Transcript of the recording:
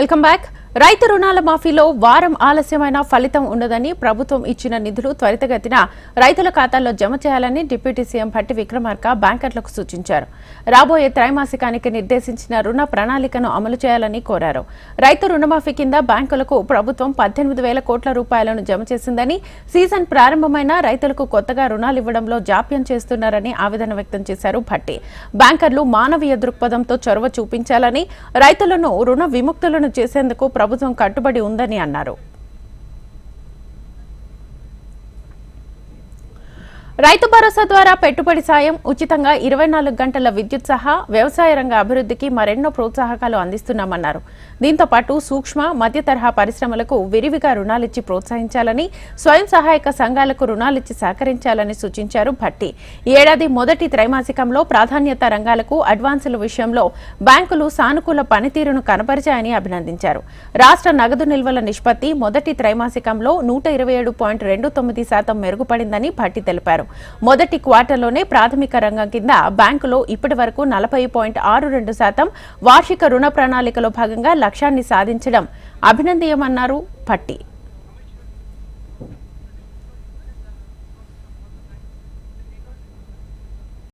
Welcome back. రైతు రుణాల మాఫీలో వారం ఆలస్యమైన ఫలితం ఉండదని ప్రభుత్వం ఇచ్చిన నిధులు త్వరితగతిన రైతుల ఖాతాల్లో జమ చేయాలని డిప్యూటీ సీఎం భట్టి విక్రమార్క బ్యాంకర్లకు సూచించారు. రాబోయే త్రైమాసికానికి నిర్దేశించిన రుణ ప్రణాళికను అమలు చేయాలని కోరారు. రైతు రుణమాఫీ కింద బ్యాంకులకు ప్రభుత్వం పద్దెనిమిది వేల కోట్ల రూపాయలను జమ చేసిందని సీజన్ ప్రారంభమైన రైతులకు కొత్తగా రుణాలు ఇవ్వడంలో జాప్యం చేస్తున్నారని ఆవేదన వ్యక్తం చేశారు భట్టి. బ్యాంకర్లు మానవీయ దృక్పథంతో చొరవ చూపించాలని రైతులను రుణ విముక్తులను చేసేందుకు ప్రభుత్వం కట్టుబడి ఉందని అన్నారు. రైతు భరోసా ద్వారా పెట్టుబడి సాయం ఉచితంగా ఇరవై నాలుగు గంటల విద్యుత్ సహా వ్యవసాయ రంగ అభివృద్ధికి మరెన్నో ప్రోత్సాహకాలు అందిస్తున్నామన్నారు. దీంతో పాటు సూక్ష్మ మధ్య తరహా పరిశ్రమలకు విరివిగా రుణాలిచ్చి ప్రోత్సహించాలని స్వయం సహాయక సంఘాలకు రుణాలిచ్చి సహకరించాలని సూచించారు భట్టి. ఈ ఏడాది మొదటి త్రైమాసికంలో ప్రాధాన్యత రంగాలకు అడ్వాన్సుల విషయంలో బ్యాంకులు సానుకూల పనితీరును కనపరిచాయని అభినందించారు. రాష్ట్ర నగదు నిల్వల నిష్పత్తి మొదటి త్రైమాసికంలో నూట ఇరవై ఏడు పాయింట్ రెండు తొమ్మిది శాతం మెరుగుపడిందని భట్టి తెలిపారు. మొదటి క్వార్టర్లోనే ప్రాథమిక రంగం కింద బ్యాంకులో ఇప్పటి వరకు నలభై పాయింట్ ఆరు రెండు శాతం వార్షిక రుణ ప్రణాళికలో భాగంగా లక్ష్యాన్ని సాధించడం అభినందనీయమన్నారు భట్టి